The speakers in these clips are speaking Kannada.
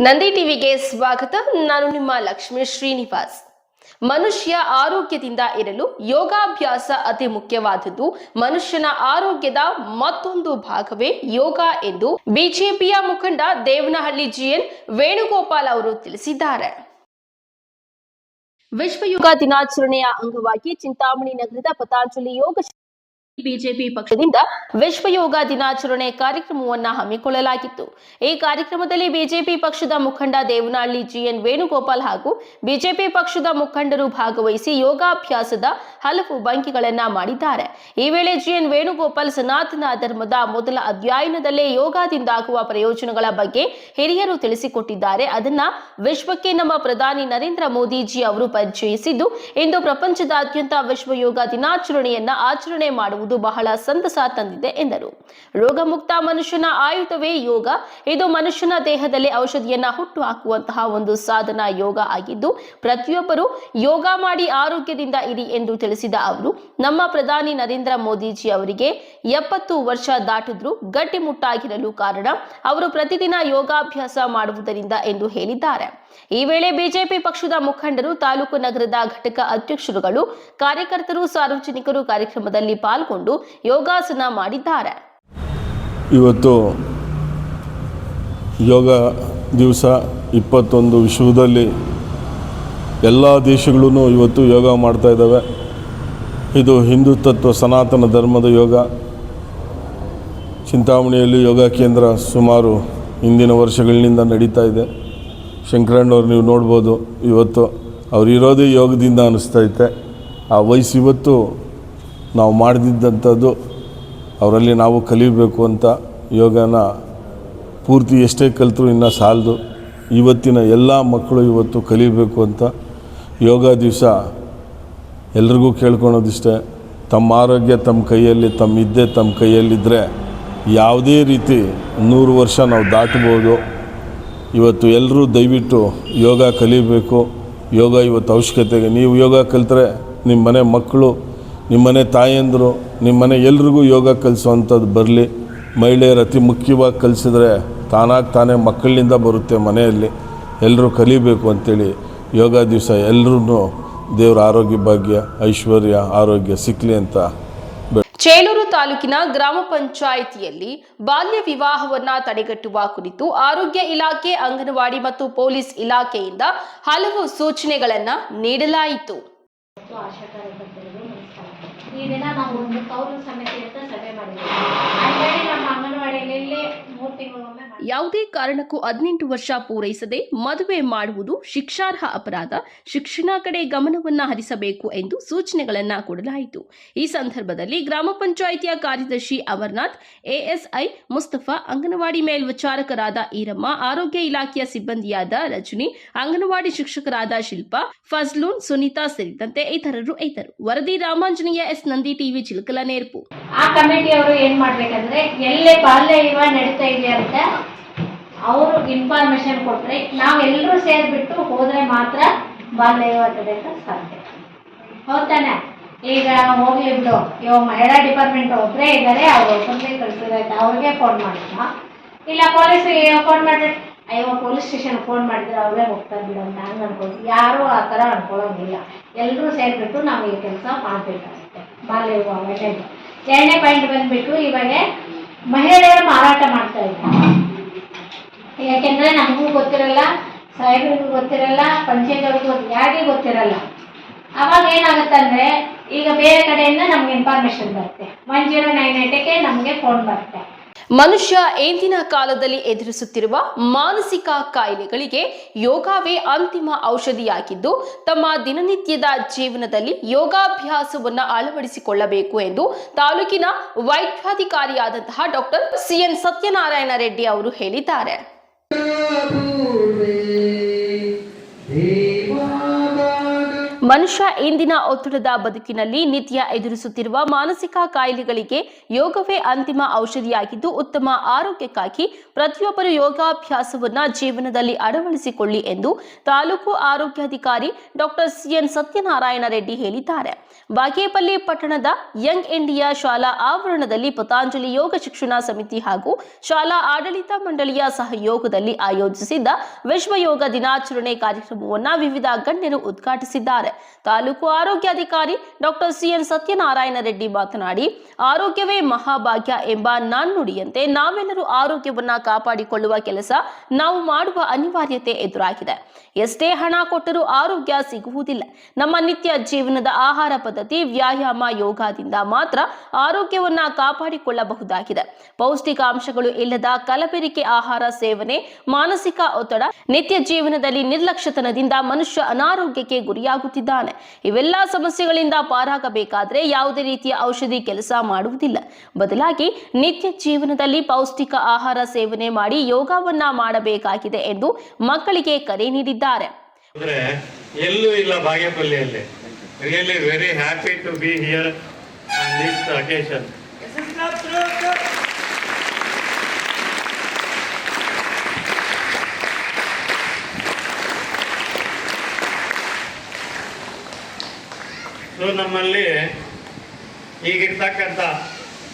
ನಂದಿ ಟಿವಿಗೆ ಸ್ವಾಗತ. ನಾನು ನಿಮ್ಮ ಲಕ್ಷ್ಮೀ ಶ್ರೀನಿವಾಸ್. ಮನುಷ್ಯ ಆರೋಗ್ಯದಿಂದ ಇರಲು ಯೋಗಾಭ್ಯಾಸ ಅತಿ ಮುಖ್ಯವಾದದ್ದು. ಮನುಷ್ಯನ ಆರೋಗ್ಯದ ಮತ್ತೊಂದು ಭಾಗವೇ ಯೋಗ ಎಂದು ಬಿಜೆಪಿಯ ಮುಖಂಡ ದೇವನಹಳ್ಳಿ ಜಿಎನ್ ವೇಣುಗೋಪಾಲ್ ಅವರು ತಿಳಿಸಿದ್ದಾರೆ. ವಿಶ್ವ ಯೋಗ ದಿನಾಚರಣೆಯ ಅಂಗವಾಗಿ ಚಿಂತಾಮಣಿ ನಗರದ ಪತಾಂಜಲಿ ಯೋಗ ಬಿಜೆಪಿ ಪಕ್ಷದಿಂದ ವಿಶ್ವ ಯೋಗ ದಿನಾಚರಣೆ ಕಾರ್ಯಕ್ರಮವನ್ನ ಹಮ್ಮಿಕೊಳ್ಳಲಾಗಿತ್ತು. ಈ ಕಾರ್ಯಕ್ರಮದಲ್ಲಿ ಬಿಜೆಪಿ ಪಕ್ಷದ ಮುಖಂಡ ದೇವನಹಳ್ಳಿ ಜಿಎನ್ ವೇಣುಗೋಪಾಲ್ ಹಾಗೂ ಬಿಜೆಪಿ ಪಕ್ಷದ ಮುಖಂಡರು ಭಾಗವಹಿಸಿ ಯೋಗಾಭ್ಯಾಸದ ಹಲವು ಬಂಕಿಗಳನ್ನ ಮಾಡಿದ್ದಾರೆ. ಈ ವೇಳೆ ಜಿಎನ್ ವೇಣುಗೋಪಾಲ್ ಸನಾತನ ಧರ್ಮದ ಮೊದಲ ಅಧ್ಯಯನದಲ್ಲೇ ಯೋಗದಿಂದಾಗುವ ಪ್ರಯೋಜನಗಳ ಬಗ್ಗೆ ಹಿರಿಯರು ತಿಳಿಸಿಕೊಟ್ಟಿದ್ದಾರೆ. ಅದನ್ನ ವಿಶ್ವಕ್ಕೆ ನಮ್ಮ ಪ್ರಧಾನಿ ನರೇಂದ್ರ ಮೋದಿಜಿ ಅವರು ಪರಿಚಯಿಸಿದ್ದು, ಇಂದು ಪ್ರಪಂಚದಾದ್ಯಂತ ವಿಶ್ವ ಯೋಗ ದಿನಾಚರಣೆಯನ್ನ ಆಚರಣೆ ಮಾಡುವುದು ಬಹಳ ಸಂತಸ ತಂದಿದೆ ಎಂದರು. ರೋಗಮುಕ್ತ ಮನುಷ್ಯನ ಆಯುಧವೇ ಯೋಗ. ಇದು ಮನುಷ್ಯನ ದೇಹದಲ್ಲಿ ಔಷಧಿಯನ್ನ ಹುಟ್ಟು ಹಾಕುವಂತಹ ಒಂದು ಸಾಧನ ಯೋಗ ಆಗಿದ್ದು, ಪ್ರತಿಯೊಬ್ಬರು ಯೋಗ ಮಾಡಿ ಆರೋಗ್ಯದಿಂದ ಇರಿ ಎಂದು ತಿಳಿಸಿದ ಅವರು, ನಮ್ಮ ಪ್ರಧಾನಿ ನರೇಂದ್ರ ಮೋದಿಜಿ ಅವರಿಗೆ ಎಪ್ಪತ್ತು ವರ್ಷ ದಾಟಿದ್ರು ಗಟ್ಟಿಮುಟ್ಟಾಗಿರಲು ಕಾರಣ ಅವರು ಪ್ರತಿದಿನ ಯೋಗಾಭ್ಯಾಸ ಮಾಡುವುದರಿಂದ ಎಂದು ಹೇಳಿದ್ದಾರೆ. ಈ ವೇಳೆ ಬಿಜೆಪಿ ಪಕ್ಷದ ಮುಖಂಡರು ತಾಲೂಕು ನಗರದ ಘಟಕ ಅಧ್ಯಕ್ಷರುಗಳು, ಕಾರ್ಯಕರ್ತರು, ಸಾರ್ವಜನಿಕರು ಕಾರ್ಯಕ್ರಮದಲ್ಲಿ ಪಾಲ್ಗೊಂಡು ಯೋಗಾಸನ ಮಾಡಿದ್ದಾರೆ. ಇವತ್ತು ಯೋಗ ದಿವಸ ಇಪ್ಪತ್ತೊಂದು ವಿಶ್ವದಲ್ಲಿ ಎಲ್ಲ ದೇಶಗಳೂ ಇವತ್ತು ಯೋಗ ಮಾಡ್ತಾ ಇದ್ದಾವೆ. ಇದು ಹಿಂದೂ ತತ್ವ ಸನಾತನ ಧರ್ಮದ ಯೋಗ. ಚಿಂತಾಮಣಿಯಲ್ಲಿ ಯೋಗ ಕೇಂದ್ರ ಸುಮಾರು ಹಿಂದಿನ ವರ್ಷಗಳಿಂದ ನಡೀತಾ ಇದೆ. ಶಂಕರಣ್ಣವ್ರು ನೀವು ನೋಡ್ಬೋದು, ಇವತ್ತು ಅವರಿರೋದೇ ಯೋಗದಿಂದ ಅನ್ನಿಸ್ತೈತೆ ಆ ವಯಸ್ಸು ಇವತ್ತು ನಾವು ಮಾಡದಿದ್ದಂಥದ್ದು, ಅವರಲ್ಲಿ ನಾವು ಕಲಿಬೇಕು ಅಂತ ಯೋಗನ ಪೂರ್ತಿ ಎಷ್ಟೇ ಕಲಿತರೂ ಇನ್ನೂ ಸಾಲದು. ಇವತ್ತಿನ ಎಲ್ಲ ಮಕ್ಕಳು ಇವತ್ತು ಕಲಿಬೇಕು ಅಂತ ಯೋಗ ದಿವಸ ಎಲ್ರಿಗೂ ಕೇಳ್ಕೊಳೋದಿಷ್ಟೇ. ತಮ್ಮ ಆರೋಗ್ಯ ತಮ್ಮ ಕೈಯಲ್ಲಿ, ತಮ್ಮ ಇದ್ದೆ ತಮ್ಮ ಕೈಯಲ್ಲಿದ್ದರೆ ಯಾವುದೇ ರೀತಿ ನೂರು ವರ್ಷ ನಾವು ದಾಟ್ಬೋದು ಇವತ್ತು ಎಲ್ಲರೂ ದಯವಿಟ್ಟು ಯೋಗ ಕಲಿಬೇಕು. ಯೋಗ ಇವತ್ತು ಅವಶ್ಯಕತೆಗೆ, ನೀವು ಯೋಗ ಕಲಿತ್ರೆ ನಿಮ್ಮ ಮನೆ ಮಕ್ಕಳು ನಿಮ್ಮ ಮನೆ ತಾಯಂದರು ನಿಮ್ಮನೆ ಎಲ್ರಿಗೂ ಯೋಗ ಕಲಿಸುವಂಥದ್ದು ಬರಲಿ. ಮಹಿಳೆಯರು ಅತಿ ಮುಖ್ಯವಾಗಿ ಕಲಿಸಿದ್ರೆ ತಾನಾಗಿ ತಾನೇ ಮಕ್ಕಳಿಂದ ಬರುತ್ತೆ ಮನೆಯಲ್ಲಿ. ಎಲ್ಲರೂ ಕಲಿಬೇಕು ಅಂತೇಳಿ ಯೋಗ ದಿವಸ ಎಲ್ಲರೂ ದೇವರ ಆರೋಗ್ಯ ಭಾಗ್ಯ ಐಶ್ವರ್ಯ ಆರೋಗ್ಯ ಸಿಕ್ಕಲಿ ಅಂತ ಚೇಲೂರು ತಾಲೂಕಿನ ಗ್ರಾಮ ಪಂಚಾಯಿತಿಯಲ್ಲಿ ಬಾಲ್ಯ ವಿವಾಹವನ್ನ ತಡೆಗಟ್ಟುವ ಕುರಿತು ಆರೋಗ್ಯ ಇಲಾಖೆ ಅಂಗನವಾಡಿ ಮತ್ತು ಪೊಲೀಸ್ ಇಲಾಖೆಯಿಂದ ಹಲವು ಸೂಚನೆಗಳನ್ನು ನೀಡಲಾಯಿತು ಮತ್ತು ಆಶಾ ಕಾರ್ಯಕರ್ತರಿಗೂ ನಮಸ್ಕಾರ ಈ ದಿನ ನಾವು ಒಂದು ಕೌಲು ಸಮಿತಿ ಅಂತ ಸಭೆ ಮಾಡಿದ್ದೀವಿ. ಆಲ್ರೆಡಿ ನಮ್ಮ ಅಂಗನವಾಡಿಯಲ್ಲಿ ಮೂರು ಮಾಡಿ- ಯಾವುದೇ ಕಾರಣಕ್ಕೂ ಹದಿನೆಂಟು ವರ್ಷ ಪೂರೈಸದೆ ಮದುವೆ ಮಾಡುವುದು ಶಿಕ್ಷಾರ್ಹ ಅಪರಾಧ. ಶಿಕ್ಷಣ ಕಡೆ ಗಮನವನ್ನ ಹರಿಸಬೇಕು ಎಂದು ಸೂಚನೆಗಳನ್ನ ಕೊಡಲಾಯಿತು. ಈ ಸಂದರ್ಭದಲ್ಲಿ ಗ್ರಾಮ ಪಂಚಾಯಿತಿಯ ಕಾರ್ಯದರ್ಶಿ ಅಮರ್ನಾಥ್, ಎಎಸ್ಐ ಮುಸ್ತಫಾ, ಅಂಗನವಾಡಿ ಮೇಲ್ವಿಚಾರಕರಾದ ಈರಮ್ಮ, ಆರೋಗ್ಯ ಇಲಾಖೆಯ ಸಿಬ್ಬಂದಿಯಾದ ರಜನಿ, ಅಂಗನವಾಡಿ ಶಿಕ್ಷಕರಾದ ಶಿಲ್ಪಾ, ಫಜ್ಲೂನ್, ಸುನೀತಾ ಸೇರಿದಂತೆ ಇತರರು ಇದ್ದರು. ವರದಿ ರಾಮಾಂಜನೇಯ ಎಸ್. ನಂದಿ ಟಿವಿ, ಚಿಲಕಲ, ನೇರ್ಪು. ಆ ಕಮಿಟಿಯವರು ಏನ್ ಮಾಡ್ಬೇಕಂದ್ರೆ, ಎಲ್ಲೇ ಬಾಲ್ಯ ವಿವಾಹ ನಡೀತಾ ಇದೆಯಾ ಅವರು ಇನ್ಫಾರ್ಮೇಶನ್ ಕೊಟ್ರೆ ನಾವೆಲ್ಲರೂ ಸೇರ್ಬಿಟ್ಟು ಹೋದರೆ ಮಾತ್ರ ಬಾಲ್ಯ ತಡೆಯಕ್ಕೆ ಸಾಧ್ಯ. ಹೌದಾನೆ ಈಗ ಹೋಗ್ಲಿ ಬಿಡು. ಇವಾಗ ಮಹಿಳಾ ಡಿಪಾರ್ಟ್ಮೆಂಟ್ ಒಬ್ಬರೇ ಇದ್ದಾರೆ ಅವ್ರು ಒಬ್ಬರನ್ನೇ ಕಳ್ಸಿದಾಯ್ತು ಅವ್ರಿಗೆ ಫೋನ್ ಮಾಡಿದ್ವಾ ಇಲ್ಲ ಪೊಲೀಸಿಗೆ ಫೋನ್ ಮಾಡಿದ್ರೆ ಅಯ್ಯೋ ಪೊಲೀಸ್ ಸ್ಟೇಷನ್ ಫೋನ್ ಮಾಡಿದ್ರೆ ಅವರೇ ಹೋಗ್ತಾರೆ ಬಿಡು ಅಂತ ಹಂಗೆ ಅನ್ಕೊಂಡು ಯಾರೂ ಆ ಥರ ಅನ್ಕೊಳ್ಳೋಂಗಿಲ್ಲ ಎಲ್ಲರೂ ಸೇರಿಬಿಟ್ಟು ನಾವು ಈ ಕೆಲಸ ಮಾಡಬೇಕಾಗುತ್ತೆ. ಬಾಲ್ಯ ವಿವಾಹ ಎರಡನೇ ಪಾಯಿಂಟ್ ಬಂದುಬಿಟ್ಟು ಇವಾಗ ಮಹಿಳೆಯರು ಮಾರಾಟ ಮಾಡ್ತಾ ಇದ್ದಾರೆ. ಯಾಕೆಂದ್ರೆ ನಮಗೂ ಗೊತ್ತಿರಲ್ಲ, ಸಾಹೇಬ್ರಿಗೂ ಗೊತ್ತಿರಲ್ಲ ಪಂಚಾಯತ್ ಅವ್ರಿಗೂ ಯಾರಿಗೂ ಗೊತ್ತಿರಲ್ಲ. ಅವಾಗ ಏನಾಗುತ್ತೆ ಅಂದ್ರೆ ಈಗ ಬೇರೆ ಕಡೆಯಿಂದ ನಮ್ಗೆ ಇನ್ಫಾರ್ಮೇಶನ್ ಬರುತ್ತೆ. ಒನ್ ಜೀರೋ ನೈನ್ ಏಟಕ್ಕೆ ನಮಗೆ ಫೋನ್ ಬರುತ್ತೆ. ಮನುಷ್ಯ ಇಂದಿನ ಕಾಲದಲ್ಲಿ ಎದುರಿಸುತ್ತಿರುವ ಮಾನಸಿಕ ಕಾಯಿಲೆಗಳಿಗೆ ಯೋಗವೇ ಅಂತಿಮ ಔಷಧಿಯಾಗಿದ್ದು, ತಮ್ಮ ದಿನನಿತ್ಯದ ಜೀವನದಲ್ಲಿ ಯೋಗಾಭ್ಯಾಸವನ್ನು ಅಳವಡಿಸಿಕೊಳ್ಳಬೇಕು ಎಂದು ತಾಲೂಕಿನ ವೈದ್ಯಾಧಿಕಾರಿಯಾದಂತಹ doctor C N Satyanarayana Reddy ಅವರು ಹೇಳಿದ್ದಾರೆ. Prabhu. ಮನುಷ್ಯ ಇಂದಿನ ಒತ್ತಡದ ಬದುಕಿನಲ್ಲಿ ನಿತ್ಯ ಎದುರಿಸುತ್ತಿರುವ ಮಾನಸಿಕ ಕಾಯಿಲೆಗಳಿಗೆ ಯೋಗವೇ ಅಂತಿಮ ಔಷಧಿಯಾಗಿದ್ದು ಉತ್ತಮ ಆರೋಗ್ಯಕ್ಕಾಗಿ ಪ್ರತಿಯೊಬ್ಬರು ಯೋಗಾಭ್ಯಾಸವನ್ನ ಜೀವನದಲ್ಲಿ ಅಳವಡಿಸಿಕೊಳ್ಳಿ ಎಂದು ತಾಲೂಕು ಆರೋಗ್ಯಾಧಿಕಾರಿ ಡಾಕ್ಟರ್ ಸಿಎನ್ ಸತ್ಯನಾರಾಯಣ ರೆಡ್ಡಿ ಹೇಳಿದ್ದಾರೆ. ಬಾಗೇಪಲ್ಲಿ ಪಟ್ಟಣದ ಯಂಗ್ ಇಂಡಿಯಾ ಶಾಲಾ ಆವರಣದಲ್ಲಿ ಪತಾಂಜಲಿ ಯೋಗ ಶಿಕ್ಷಣ ಸಮಿತಿ ಹಾಗೂ ಶಾಲಾ ಆಡಳಿತ ಮಂಡಳಿಯ ಸಹಯೋಗದಲ್ಲಿ ಆಯೋಜಿಸಿದ್ದ ವಿಶ್ವ ಯೋಗ ದಿನಾಚರಣೆ ಕಾರ್ಯಕ್ರಮವನ್ನು ವಿವಿಧ ಗಣ್ಯರು ಉದ್ಘಾಟಿಸಿದ್ದಾರೆ. ತಾಲೂಕು ಆರೋಗ್ಯಾಧಿಕಾರಿ ಡಾಕ್ಟರ್ ಸಿಎನ್ ಸತ್ಯನಾರಾಯಣ ರೆಡ್ಡಿ ಮಾತನಾಡಿ, ಆರೋಗ್ಯವೇ ಮಹಾಭಾಗ್ಯ ಎಂಬ ನಾಣ್ಣುಡಿಯಂತೆ ನಾವೆಲ್ಲರೂ ಆರೋಗ್ಯವನ್ನ ಕಾಪಾಡಿಕೊಳ್ಳುವ ಕೆಲಸ ನಾವು ಮಾಡುವ ಅನಿವಾರ್ಯತೆ ಎದುರಾಗಿದೆ. ಎಷ್ಟೇ ಹಣ ಕೊಟ್ಟರೂ ಆರೋಗ್ಯ ಸಿಗುವುದಿಲ್ಲ. ನಮ್ಮ ನಿತ್ಯ ಜೀವನದ ಆಹಾರ ಪದ್ಧತಿ ವ್ಯಾಯಾಮ ಯೋಗದಿಂದ ಮಾತ್ರ ಆರೋಗ್ಯವನ್ನ ಕಾಪಾಡಿಕೊಳ್ಳಬಹುದಾಗಿದೆ. ಪೌಷ್ಟಿಕಾಂಶಗಳು ಇಲ್ಲದ ಕಲಬೆರಿಕೆ ಆಹಾರ ಸೇವನೆ, ಮಾನಸಿಕ ಒತ್ತಡ ನಿತ್ಯ ಜೀವನದಲ್ಲಿ ನಿರ್ಲಕ್ಷ್ಯತನದಿಂದ ಮನುಷ್ಯ ಅನಾರೋಗ್ಯಕ್ಕೆ ಗುರಿಯಾಗುತ್ತಿದ್ದಾನೆ ಇವೆಲ್ಲ ಸಮಸ್ಯೆಗಳಿಂದ ಪಾರಾಗಬೇಕಾದ್ರೆ ಯಾವುದೇ ರೀತಿಯ ಔಷಧಿ ಕೆಲಸ ಮಾಡುವುದಿಲ್ಲ. ಬದಲಾಗಿ ನಿತ್ಯ ಜೀವನದಲ್ಲಿ ಪೌಷ್ಟಿಕ ಆಹಾರ ಸೇವನೆ ಮಾಡಿ ಯೋಗವನ್ನ ಮಾಡಬೇಕಾಗಿದೆ ಎಂದು ಮಕ್ಕಳಿಗೆ ಕರೆ ನೀಡಿದ್ದಾರೆ. ಎಲ್ಲೂ ಇಲ್ಲ ಬಾಗೇಪಲ್ಲಿಯಲ್ಲಿ. Really very happy to be here on this occasion so ನಮ್ಮಲ್ಲಿ ಈಗಿರ್ತಕ್ಕಂಥ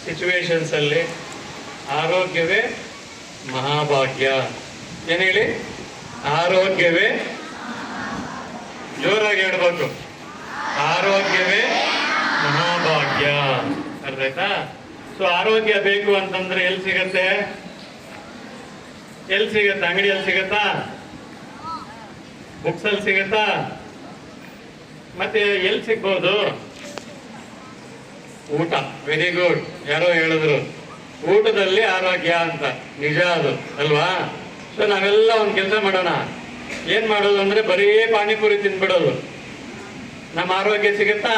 ಸಿಚುವೇಶನ್ಸಲ್ಲಿ ಆರೋಗ್ಯವೇ ಮಹಾಭಾಗ್ಯ. ಏನು ಹೇಳಿ? ಆರೋಗ್ಯವೇ ಜೋರಾಗಿ ಹೇಳ್ಬೇಕು. ಆರೋಗ್ಯವೇ ಮಹಾಭಾಗ್ಯ. ಅರ್ಥಾಯ್ತಾ ಸೊ ಆರೋಗ್ಯ ಬೇಕು ಅಂತಂದ್ರೆ ಎಲ್ಲಿ ಸಿಗತ್ತೆ? ಎಲ್ಲಿ ಸಿಗತ್ತೆ? ಅಂಗಡಿಯಲ್ಲಿ ಸಿಗತ್ತಾ? ಬುಕ್ಸಲ್ಲಿ ಸಿಗತ್ತಾ? ಮತ್ತೆ ಎಲ್ಲಿ ಸಿಗ್ಬೋದು? ಊಟ. ವೆರಿ ಗುಡ್ ಯಾರೋ ಹೇಳಿದ್ರು. ಊಟದಲ್ಲಿ ಆರೋಗ್ಯ ಅಂತ. ನಿಜ ಅದು, ಅಲ್ವಾ? ಸೊ ನಾವೆಲ್ಲ ಒಂದು ಕೆಲಸ ಮಾಡೋಣ. ಏನ್ ಮಾಡೋದು ಅಂದ್ರೆ ಬರೀ ಪಾನಿಪುರಿ ತಿನ್ಬಿಡೋದು. ನಮ್ಮ ಆರೋಗ್ಯ ಸಿಗುತ್ತಾ?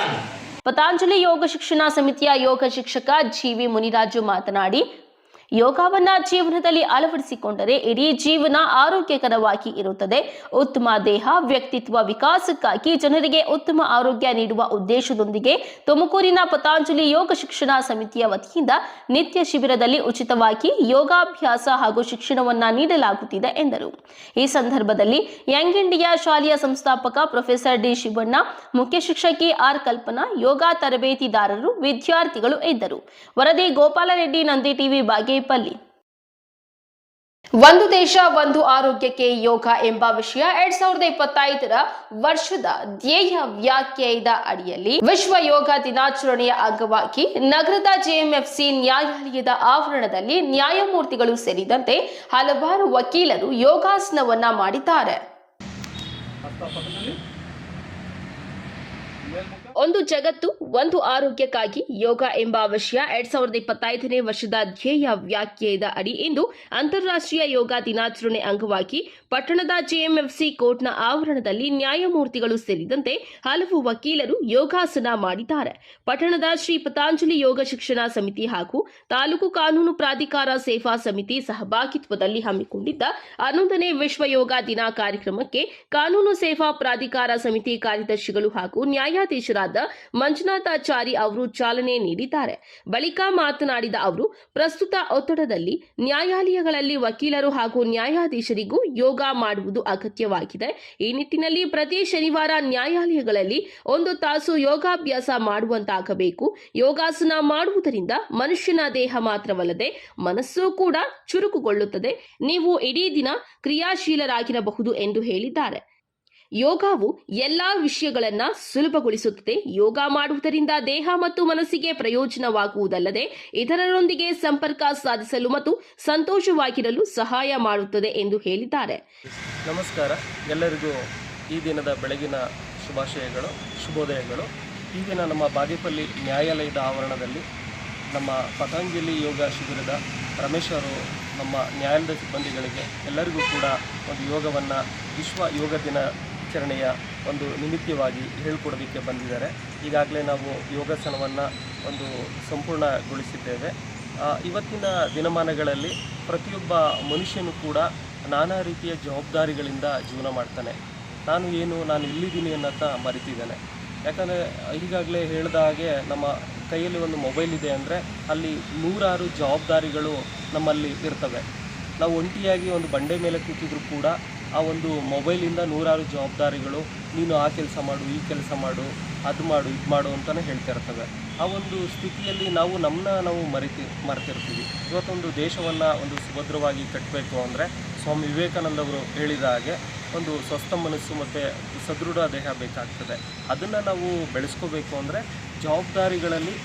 ಪತಾಂಜಲಿ ಯೋಗ ಶಿಕ್ಷಣ ಸಮಿತಿಯ ಯೋಗ ಶಿಕ್ಷಕ ಜಿ ವಿ ಮುನಿರಾಜು ಮಾತನಾಡಿ ಯೋಗವನ್ನ ಜೀವನದಲ್ಲಿ ಅಳವಡಿಸಿಕೊಂಡರೆ ಇಡೀ ಜೀವನ ಆರೋಗ್ಯಕರವಾಗಿ ಇರುತ್ತದೆ. ಉತ್ತಮ ದೇಹ, ವ್ಯಕ್ತಿತ್ವ ವಿಕಾಸಕ್ಕಾಗಿ ಜನರಿಗೆ ಉತ್ತಮ ಆರೋಗ್ಯ ನೀಡುವ ಉದ್ದೇಶದೊಂದಿಗೆ ತುಮಕೂರಿನ ಪತಾಂಜಲಿ ಯೋಗ ಶಿಕ್ಷಣ ಸಮಿತಿಯ ವತಿಯಿಂದ ನಿತ್ಯ ಶಿಬಿರದಲ್ಲಿ ಉಚಿತವಾಗಿ ಯೋಗಾಭ್ಯಾಸ ಹಾಗೂ ಶಿಕ್ಷಣವನ್ನ ನೀಡಲಾಗುತ್ತಿದೆ ಎಂದರು. ಈ ಸಂದರ್ಭದಲ್ಲಿ ಯಂಗ್ ಇಂಡಿಯಾ ಶಾಲೆಯ ಸಂಸ್ಥಾಪಕ ಪ್ರೊಫೆಸರ್ ಡಿ ಶಿವಣ್ಣ, ಮುಖ್ಯ ಶಿಕ್ಷಕಿ ಆರ್ ಕಲ್ಪನಾ, ಯೋಗ ತರಬೇತಿದಾರರು, ವಿದ್ಯಾರ್ಥಿಗಳು ಇದ್ದರು. ವರದಿ ಗೋಪಾಲರೆಡ್ಡಿ, ನಂದಿ ಟಿವಿ ಬಾಗೇಪಲ್ಲಿ ಒಂದು ದೇಶ, ಒಂದು ಆರೋಗ್ಯಕ್ಕೆ ಯೋಗ ಎಂಬ ವಿಷಯ ಎರಡ್ ಸಾವಿರದ ಇಪ್ಪತ್ತೈದರ ವರ್ಷದ ಧ್ಯೇಯ ವ್ಯಾಖ್ಯದ ಅಡಿಯಲ್ಲಿ ವಿಶ್ವ ಯೋಗ ದಿನಾಚರಣೆಯ ಅಂಗವಾಗಿ ನಗರದ ಜೆಎಂಎಫ್ಸಿ ನ್ಯಾಯಾಲಯದ ಆವರಣದಲ್ಲಿ ನ್ಯಾಯಮೂರ್ತಿಗಳು ಸೇರಿದಂತೆ ಹಲವಾರು ವಕೀಲರು ಯೋಗಾಸನವನ್ನ ಮಾಡಿದ್ದಾರೆ. ಒಂದು ಜಗತ್ತು, ಒಂದು ಆರೋಗ್ಯಕ್ಕಾಗಿ ಯೋಗ ಎಂಬ ವಿಷಯ ಎರಡ್ ಸಾವಿರದ ಇಪ್ಪತ್ತೈದನೇ ವರ್ಷದ ಧ್ಯೇಯ ವ್ಯಾಖ್ಯೆಯದ ಅಡಿ ಇಂದು ಅಂತಾರಾಷ್ಟ್ರೀಯ ಯೋಗ ದಿನಾಚರಣೆ ಅಂಗವಾಗಿ ಪಟ್ಟಣದ ಜೆಎಂಎಫ್ಸಿ ಕೋರ್ಟ್ನ ಆವರಣದಲ್ಲಿ ನ್ಯಾಯಮೂರ್ತಿಗಳು ಸೇರಿದಂತೆ ಹಲವು ವಕೀಲರು ಯೋಗಾಸನ ಮಾಡಿದ್ದಾರೆ. ಪಟ್ಟಣದ ಶ್ರೀ ಪತಾಂಜಲಿ ಯೋಗ ಶಿಕ್ಷಣ ಸಮಿತಿ ಹಾಗೂ ತಾಲೂಕು ಕಾನೂನು ಪ್ರಾಧಿಕಾರ ಸೇವಾ ಸಮಿತಿ ಸಹಭಾಗಿತ್ವದಲ್ಲಿ ಹಮ್ಮಿಕೊಂಡಿದ್ದ ಹನ್ನೊಂದನೇ ವಿಶ್ವ ಯೋಗ ದಿನ ಕಾರ್ಯಕ್ರಮಕ್ಕೆ ಕಾನೂನು ಸೇವಾ ಪ್ರಾಧಿಕಾರ ಸಮಿತಿ ಕಾರ್ಯದರ್ಶಿಗಳು ಹಾಗೂ ನ್ಯಾಯಾಧೀಶರಾದ ಮಂಜುನಾಥಾಚಾರಿ ಅವರು ಚಾಲನೆ ನೀಡಿದ್ದಾರೆ. ಬಳಿಕ ಮಾತನಾಡಿದ ಅವರು, ಪ್ರಸ್ತುತ ಒತ್ತಡದಲ್ಲಿ ನ್ಯಾಯಾಲಯಗಳಲ್ಲಿ ವಕೀಲರು ಹಾಗೂ ನ್ಯಾಯಾಧೀಶರಿಗೂ ಯೋಗ ಮಾಡುವುದು ಅಗತ್ಯವಾಗಿದೆ. ಈ ನಿಟ್ಟಿನಲ್ಲಿ ಪ್ರತಿ ಶನಿವಾರ ನ್ಯಾಯಾಲಯಗಳಲ್ಲಿ ಒಂದು ತಾಸು ಯೋಗಾಭ್ಯಾಸ ಮಾಡುವಂತಾಗಬೇಕು. ಯೋಗಾಸನ ಮಾಡುವುದರಿಂದ ಮನುಷ್ಯನ ದೇಹ ಮಾತ್ರವಲ್ಲದೆ ಮನಸ್ಸು ಕೂಡ ಚುರುಕುಗೊಳ್ಳುತ್ತದೆ. ನೀವು ಇಡೀ ದಿನ ಕ್ರಿಯಾಶೀಲರಾಗಿರಬಹುದು ಎಂದು ಹೇಳಿದ್ದಾರೆ. ಯೋಗವು ಎಲ್ಲಾ ವಿಷಯಗಳನ್ನ ಸುಲಭಗೊಳಿಸುತ್ತದೆ. ಯೋಗ ಮಾಡುವುದರಿಂದ ದೇಹ ಮತ್ತು ಮನಸ್ಸಿಗೆ ಪ್ರಯೋಜನವಾಗುವುದಲ್ಲದೆ ಇತರರೊಂದಿಗೆ ಸಂಪರ್ಕ ಸಾಧಿಸಲು ಮತ್ತು ಸಂತೋಷವಾಗಿರಲು ಸಹಾಯ ಮಾಡುತ್ತದೆ ಎಂದು ಹೇಳಿದ್ದಾರೆ. ನಮಸ್ಕಾರ. ಎಲ್ಲರಿಗೂ ಈ ದಿನದ ಬೆಳಗಿನ ಶುಭಾಶಯಗಳು, ಶುಭೋದಯಗಳು. ಈ ದಿನ ನಮ್ಮ ಬಾಗೇಪಲ್ಲಿ ನ್ಯಾಯಾಲಯದ ಆವರಣದಲ್ಲಿ ನಮ್ಮ ಪತಂಜಲಿ ಯೋಗ ಶಿಬಿರದ ರಮೇಶ್ ಅವರು ನಮ್ಮ ನ್ಯಾಯಾಲಯದ ಸಿಬ್ಬಂದಿಗಳಿಗೆ ಎಲ್ಲರಿಗೂ ಕೂಡ ಒಂದು ಯೋಗವನ್ನು ವಿಶ್ವ ಯೋಗ ದಿನಾಚರಣೆಯ ಒಂದು ನಿಮಿತ್ತವಾಗಿ ಹೇಳ್ಕೊಡೋದಕ್ಕೆ ಬಂದಿದ್ದಾರೆ. ಈಗಾಗಲೇ ನಾವು ಯೋಗಾಸನವನ್ನು ಒಂದು ಸಂಪೂರ್ಣಗೊಳಿಸಿದ್ದೇವೆ. ಇವತ್ತಿನ ದಿನಮಾನಗಳಲ್ಲಿ ಪ್ರತಿಯೊಬ್ಬ ಮನುಷ್ಯನು ಕೂಡ ನಾನಾ ರೀತಿಯ ಜವಾಬ್ದಾರಿಗಳಿಂದ ಜೀವನ ಮಾಡ್ತಾನೆ. ನಾನು ಏನು, ನಾನು ಇಲ್ಲಿದ್ದೀನಿ ಅನ್ನೋದನ್ನ ಮರಿತಿದ್ದೇನೆ. ಯಾಕಂದರೆ ಈಗಾಗಲೇ ಹೇಳಿದ ಹಾಗೆ ನಮ್ಮ ಕೈಯಲ್ಲಿ ಒಂದು ಮೊಬೈಲ್ ಇದೆ ಅಂದರೆ ಅಲ್ಲಿ ನೂರಾರು ಜವಾಬ್ದಾರಿಗಳು ನಮ್ಮಲ್ಲಿ ಇರ್ತವೆ. ನಾವು ಒಂಟಿಯಾಗಿ ಒಂದು ಬಂಡೆ ಮೇಲೆ ಕೂತಿದ್ರು ಕೂಡ ಆ ಒಂದು ಮೊಬೈಲಿಂದ ನೂರಾರು ಜವಾಬ್ದಾರಿಗಳು, ನೀನು ಆ ಕೆಲಸ ಮಾಡು, ಈ ಕೆಲಸ ಮಾಡು, ಅದು ಮಾಡು, ಇದು ಮಾಡು ಅಂತಲೇ ಹೇಳ್ತಾ ಇರ್ತವೆ. ಆ ಒಂದು ಸ್ಥಿತಿಯಲ್ಲಿ ನಾವು ನಮ್ಮನ್ನ ನಾವು ಮರಿತಿ, ಮರೆತಿರ್ತೀವಿ. ಇವತ್ತೊಂದು ದೇಶವನ್ನು ಒಂದು ಸುಭದ್ರವಾಗಿ ಕಟ್ಟಬೇಕು ಅಂದರೆ ಸ್ವಾಮಿ ವಿವೇಕಾನಂದವರು ಹೇಳಿದ ಹಾಗೆ ಒಂದು ಸ್ವಸ್ಥ ಮನಸ್ಸು ಮತ್ತು ಸದೃಢ ದೇಹ ಬೇಕಾಗ್ತದೆ. ಅದನ್ನು ನಾವು ಬೆಳೆಸ್ಕೋಬೇಕು ಅಂದರೆ ಜವಾಬ್ದಾರಿಗಳಲ್ಲಿ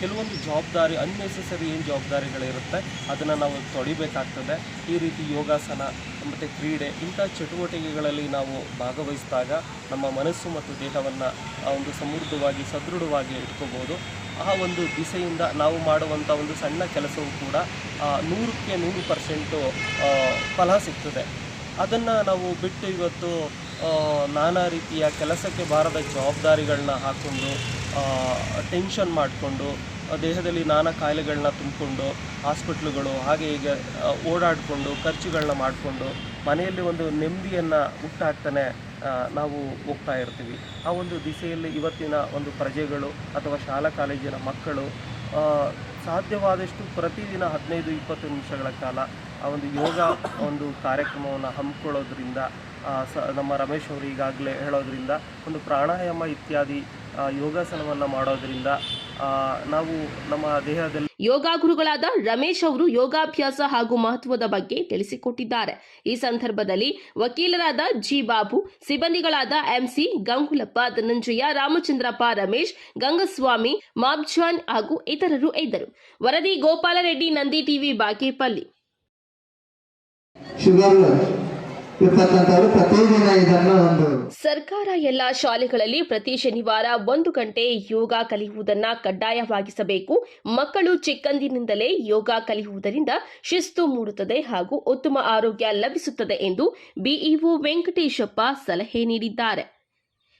ಕೆಲವೊಂದು ಜವಾಬ್ದಾರಿ ಅನ್ನೆಸೆಸರಿ ಏನು ಜವಾಬ್ದಾರಿಗಳಿರುತ್ತೆ, ಅದನ್ನು ನಾವು ತೊಡಿಬೇಕಾಗ್ತದೆ ಈ ರೀತಿ ಯೋಗಾಸನ ಮತ್ತು ಕ್ರೀಡೆ ಇಂಥ ಚಟುವಟಿಕೆಗಳಲ್ಲಿ ನಾವು ಭಾಗವಹಿಸಿದಾಗ ನಮ್ಮ ಮನಸ್ಸು ಮತ್ತು ದೇಹವನ್ನು ಒಂದು ಸಮೃದ್ಧವಾಗಿ, ಸದೃಢವಾಗಿ ಇಟ್ಕೋಬೋದು. ಆ ಒಂದು ದಿಸೆಯಿಂದ ನಾವು ಮಾಡುವಂಥ ಒಂದು ಸಣ್ಣ ಕೆಲಸವೂ ಕೂಡ ನೂರಕ್ಕೆ ನೂರು ಪರ್ಸೆಂಟು ಫಲ ಸಿಗ್ತದೆ. ಅದನ್ನು ನಾವು ಬಿಟ್ಟು ಇವತ್ತು ನಾನಾ ರೀತಿಯ ಕೆಲಸಕ್ಕೆ ಬಾರದ ಜವಾಬ್ದಾರಿಗಳನ್ನ ಹಾಕ್ಕೊಂಡು ಟೆನ್ಷನ್ ಮಾಡಿಕೊಂಡು, ದೇಹದಲ್ಲಿ ನಾನಾ ಕಾಯಿಲೆಗಳನ್ನ ತುಂಬಿಕೊಂಡು ಹಾಸ್ಪಿಟ್ಲುಗಳು ಹಾಗೆ ಹೀಗೆ ಓಡಾಡಿಕೊಂಡು ಖರ್ಚುಗಳನ್ನ ಮಾಡಿಕೊಂಡು, ಮನೆಯಲ್ಲಿ ಒಂದು ನೆಮ್ಮದಿಯನ್ನು ಹುಟ್ಟಾಕ್ತಾನೆ ನಾವು ಹೋಗ್ತಾ ಇರ್ತೀವಿ. ಆ ಒಂದು ದಿಸೆಯಲ್ಲಿ ಇವತ್ತಿನ ಒಂದು ಪ್ರಜೆಗಳು ಅಥವಾ ಶಾಲಾ ಕಾಲೇಜಿನ ಮಕ್ಕಳು ಸಾಧ್ಯವಾದಷ್ಟು ಪ್ರತಿದಿನ ಹದಿನೈದು, ಇಪ್ಪತ್ತು ನಿಮಿಷಗಳ ಕಾಲ ಆ ಒಂದು ಯೋಗ ಒಂದು ಕಾರ್ಯಕ್ರಮವನ್ನು ಹಮ್ಮಿಕೊಳ್ಳೋದ್ರಿಂದ ಸ ನಮ್ಮ ರಮೇಶ್ ಅವರು ಈಗಾಗಲೇ ಹೇಳೋದ್ರಿಂದ ಒಂದು ಪ್ರಾಣಾಯಾಮ ಇತ್ಯಾದಿ ಯೋಗಾಸನವನ್ನು ಮಾಡೋದ್ರಿಂದ ನಾವು ನಮ್ಮ ದೇಹದಲ್ಲಿ ಯೋಗ ಗುರುಗಳಾದ ರಮೇಶ್ ಅವರು ಯೋಗಾಭ್ಯಾಸ ಹಾಗೂ ಮಹತ್ವದ ಬಗ್ಗೆ ತಿಳಿಸಿಕೊಟ್ಟಿದ್ದಾರೆ. ಈ ಸಂದರ್ಭದಲ್ಲಿ ವಕೀಲರಾದ ಜಿ ಬಾಬು ಸಿಬ್ಬಂದಿಗಳಾದ ಎಂಸಿ ಗಂಗುಲಪ್ಪ ಧನಂಜಯ ರಾಮಚಂದ್ರಪ್ಪ ರಮೇಶ್ ಗಂಗಸ್ವಾಮಿ ಮಾಬ್ಜಾನ್ ಹಾಗೂ ಇತರರು ಇದ್ದರು. ವರದಿ ಗೋಪಾಲರೆಡ್ಡಿ ನಂದಿ ಟಿವಿ ಬಾಗೇಪಲ್ಲಿ. ಸರ್ಕಾರ ಎಲ್ಲ ಶಾಲೆಗಳಲ್ಲಿ ಪ್ರತಿ ಶನಿವಾರ ಒಂದು ಗಂಟೆ ಯೋಗ ಕಲಿಯುವುದನ್ನ ಕಡ್ಡಾಯವಾಗಿಸಬೇಕು. ಮಕ್ಕಳು ಚಿಕ್ಕಂದಿನಿಂದಲೇ ಯೋಗ ಕಲಿಯುವುದರಿಂದ ಶಿಸ್ತು ಮೂಡುತ್ತದೆ ಹಾಗೂ ಉತ್ತಮ ಆರೋಗ್ಯ ಲಭಿಸುತ್ತದೆ ಎಂದು ಬಿಇಒ ವೆಂಕಟೇಶಪ್ಪ ಸಲಹೆ ನೀಡಿದ್ದಾರೆ.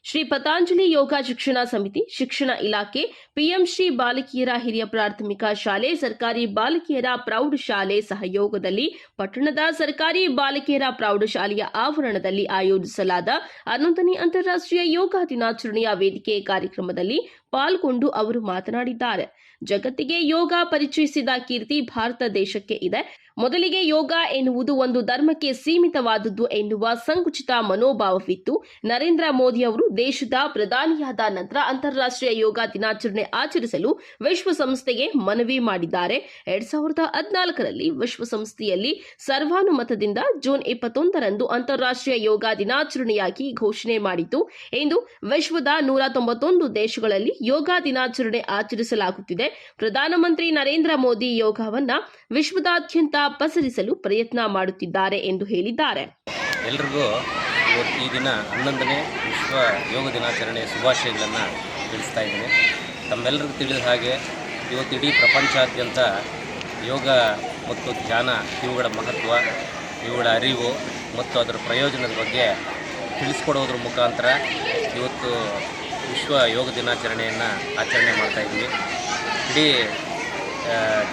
ಶ್ರೀ ಪತಾಂಜಲಿ ಯೋಗ ಶಿಕ್ಷಣ ಸಮಿತಿ, ಶಿಕ್ಷಣ ಇಲಾಖೆ, ಪಿಎಂ ಶ್ರೀ ಬಾಲಕಿಯರ ಹಿರಿಯ ಪ್ರಾಥಮಿಕ ಶಾಲೆ, ಸರ್ಕಾರಿ ಬಾಲಕಿಯರ ಪ್ರೌಢಶಾಲೆ ಸಹಯೋಗದಲ್ಲಿ ಪಟ್ಟಣದ ಸರ್ಕಾರಿ ಬಾಲಕಿಯರ ಪ್ರೌಢಶಾಲೆಯ ಆವರಣದಲ್ಲಿ ಆಯೋಜಿಸಲಾದ ಹನ್ನೊಂದನೇ ಅಂತಾರಾಷ್ಟ್ರೀಯ ಯೋಗ ದಿನಾಚರಣೆಯ ವೇದಿಕೆ ಕಾರ್ಯಕ್ರಮದಲ್ಲಿ ಪಾಲ್ಗೊಂಡು ಅವರು ಮಾತನಾಡಿದ್ದಾರೆ. ಜಗತ್ತಿಗೆ ಯೋಗ ಪರಿಚಯಿಸಿದ ಕೀರ್ತಿ ಭಾರತ ದೇಶಕ್ಕೆ ಇದೆ. ಮೊದಲಿಗೆ ಯೋಗ ಎನ್ನುವುದು ಒಂದು ಧರ್ಮಕ್ಕೆ ಸೀಮಿತವಾದದ್ದು ಎನ್ನುವ ಸಂಕುಚಿತ ಮನೋಭಾವವಿತ್ತು. ನರೇಂದ್ರ ಮೋದಿ ಅವರು ದೇಶದ ಪ್ರಧಾನಿಯಾದ ನಂತರ ಅಂತಾರಾಷ್ಟ್ರೀಯ ಯೋಗ ದಿನಾಚರಣೆ ಆಚರಿಸಲು ವಿಶ್ವಸಂಸ್ಥೆಗೆ ಮನವಿ ಮಾಡಿದ್ದಾರೆ. ಎರಡ್ ಸಾವಿರದ ಹದಿನಾಲ್ಕರಲ್ಲಿ ವಿಶ್ವಸಂಸ್ಥೆಯಲ್ಲಿ ಸರ್ವಾನುಮತದಿಂದ ಜೂನ್ ಇಪ್ಪತ್ತೊಂದರಂದು ಅಂತಾರಾಷ್ಟ್ರೀಯ ಯೋಗ ದಿನಾಚರಣೆಯಾಗಿ ಘೋಷಣೆ ಮಾಡಿತು. ಎಂದು ವಿಶ್ವದ ನೂರ ತೊಂಬತ್ತೊಂದು ದೇಶಗಳಲ್ಲಿ ಯೋಗ ದಿನಾಚರಣೆ ಆಚರಿಸಲಾಗುತ್ತಿದೆ. ಪ್ರಧಾನಮಂತ್ರಿ ನರೇಂದ್ರ ಮೋದಿ ಯೋಗವನ್ನ ವಿಶ್ವದಾದ್ಯಂತ ಪಸರಿಸಲು ಪ್ರಯತ್ನ ಮಾಡುತ್ತಿದ್ದಾರೆ ಎಂದು ಹೇಳಿದ್ದಾರೆ. ಎಲ್ರಿಗೂ ಈ ದಿನ ಹನ್ನೊಂದನೇ ವಿಶ್ವ ಯೋಗ ದಿನಾಚರಣೆಯ ಶುಭಾಶಯಗಳನ್ನು ತಿಳಿಸ್ತಾ ಇದ್ದೀನಿ. ತಮ್ಮೆಲ್ಲರಿಗೂ ತಿಳಿದ ಹಾಗೆ ಇವತ್ತು ಇಡೀ ಪ್ರಪಂಚಾದ್ಯಂತ ಯೋಗ ಮತ್ತು ಧ್ಯಾನ ಇವುಗಳ ಮಹತ್ವ, ಇವುಗಳ ಅರಿವು ಮತ್ತು ಅದರ ಪ್ರಯೋಜನದ ಬಗ್ಗೆ ತಿಳಿಸ್ಕೊಡೋದ್ರ ಮುಖಾಂತರ ಇವತ್ತು ವಿಶ್ವ ಯೋಗ ದಿನಾಚರಣೆಯನ್ನು ಆಚರಣೆ ಮಾಡ್ತಾಯಿದ್ವಿ ಇಡೀ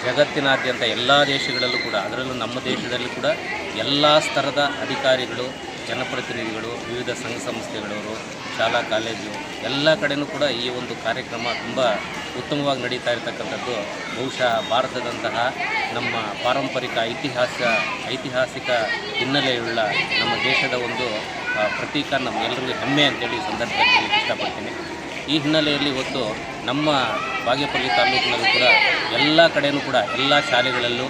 ಜಗತ್ತಿನಾದ್ಯಂತ ಎಲ್ಲ ದೇಶಗಳಲ್ಲೂ ಕೂಡ, ಅದರಲ್ಲೂ ನಮ್ಮ ದೇಶದಲ್ಲಿ ಕೂಡ ಎಲ್ಲ ಸ್ತರದ ಅಧಿಕಾರಿಗಳು ಜನಪ್ರತಿನಿಧಿಗಳು, ವಿವಿಧ ಸಂಘ ಸಂಸ್ಥೆಗಳವರು, ಶಾಲಾ, ಕಾಲೇಜು ಎಲ್ಲ ಕಡೆಯೂ ಕೂಡ ಈ ಒಂದು ಕಾರ್ಯಕ್ರಮ ತುಂಬ ಉತ್ತಮವಾಗಿ ನಡೀತಾ ಇರತಕ್ಕಂಥದ್ದು. ಬಹುಶಃ ಭಾರತದಂತಹ ನಮ್ಮ ಪಾರಂಪರಿಕ ಇತಿಹಾಸ ಐತಿಹಾಸಿಕ ಹಿನ್ನೆಲೆಯುಳ್ಳ ನಮ್ಮ ದೇಶದ ಒಂದು ಪ್ರತೀಕ ನಮ್ಮೆಲ್ಲರಿಗೂ ಹೆಮ್ಮೆ ಅಂತೇಳಿ ಈ ಸಂದರ್ಭದಲ್ಲಿ ಇಷ್ಟಪಡ್ತೀನಿ. ಈ ಹಿನ್ನೆಲೆಯಲ್ಲಿ ಇವತ್ತು ನಮ್ಮ ಬಾಗೇಪಲ್ಲಿ ತಾಲೂಕಿನಲ್ಲೂ ಕೂಡ ಎಲ್ಲ ಕಡೆಯೂ ಕೂಡ ಎಲ್ಲ ಶಾಲೆಗಳಲ್ಲೂ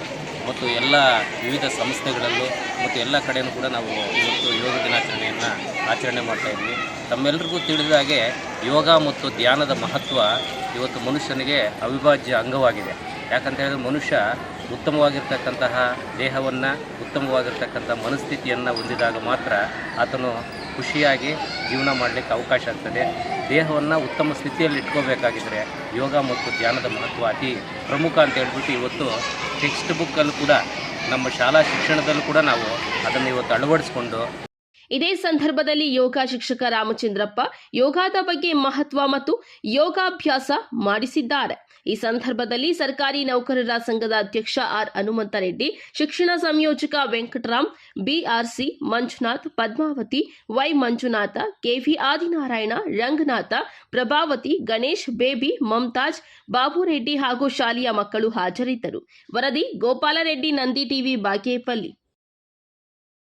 ಮತ್ತು ಎಲ್ಲ ವಿವಿಧ ಸಂಸ್ಥೆಗಳಲ್ಲೂ ಮತ್ತು ಎಲ್ಲ ಕಡೆಯೂ ಕೂಡ ನಾವು ಇವತ್ತು ಯೋಗ ದಿನಾಚರಣೆಯನ್ನು ಆಚರಣೆ ಮಾಡ್ತಾ ಇದ್ವಿ. ತಮ್ಮೆಲ್ಲರಿಗೂ ತಿಳಿದ ಹಾಗೆ ಯೋಗ ಮತ್ತು ಧ್ಯಾನದ ಮಹತ್ವ ಇವತ್ತು ಮನುಷ್ಯನಿಗೆ ಅವಿಭಾಜ್ಯ ಅಂಗವಾಗಿದೆ. ಯಾಕಂತ ಹೇಳಿದ್ರೆ ಮನುಷ್ಯ ಉತ್ತಮವಾಗಿರ್ತಕ್ಕಂತಹ ದೇಹವನ್ನು, ಉತ್ತಮವಾಗಿರ್ತಕ್ಕಂಥ ಮನಸ್ಥಿತಿಯನ್ನು ಹೊಂದಿದಾಗ ಮಾತ್ರ ಆತನು ಖುಷಿಯಾಗಿ ಜೀವನ ಮಾಡಲಿಕ್ಕೆ ಅವಕಾಶ ಆಗ್ತದೆ. ದೇಹವನ್ನು ಉತ್ತಮ ಸ್ಥಿತಿಯಲ್ಲಿ ಇಟ್ಕೋಬೇಕಾಗಿದ್ದರೆ ಯೋಗ ಮತ್ತು ಧ್ಯಾನದ ಮಹತ್ವ ಅತಿ ಪ್ರಮುಖ ಅಂತ ಹೇಳ್ಬಿಟ್ಟು ಇವತ್ತು ಟೆಕ್ಸ್ಟ್ ಬುಕ್ಕಲ್ಲೂ ಕೂಡ ನಮ್ಮ ಶಾಲಾ ಶಿಕ್ಷಣದಲ್ಲೂ ಕೂಡ ನಾವು ಅದನ್ನು ಇವತ್ತು ಅಳವಡಿಸ್ಕೊಂಡು ಇದೇ ಸಂದರ್ಭದಲ್ಲಿ ಯೋಗ ಶಿಕ್ಷಕ ರಾಮಚಂದ್ರಪ್ಪ ಯೋಗದ ಬಗ್ಗೆ ಮಹತ್ವ ಮತ್ತು ಯೋಗಾಭ್ಯಾಸ ಮಾಡಿಸಿದ್ದಾರೆ. ಈ ಸಂದರ್ಭದಲ್ಲಿ ಸರ್ಕಾರಿ ನೌಕರರ ಸಂಘದ ಅಧ್ಯಕ್ಷ ಆರ್ ಹನುಮಂತರೆಡ್ಡಿ, ಶಿಕ್ಷಣ ಸಂಯೋಜಕ Venkataram, BRC Manjunath, Padmavathi Y Manjunatha, K V Adinarayana, Ranganatha, Prabhavathi, Ganesh, Baby Mumtaz, Babureddy ಹಾಗೂ ಶಾಲೆಯ ಮಕ್ಕಳು ಹಾಜರಿದ್ದರು. ವರದಿ ಗೋಪಾಲರೆಡ್ಡಿ ನಂದಿ ಟಿವಿ ಬಾಗೇಪಲ್ಲಿ.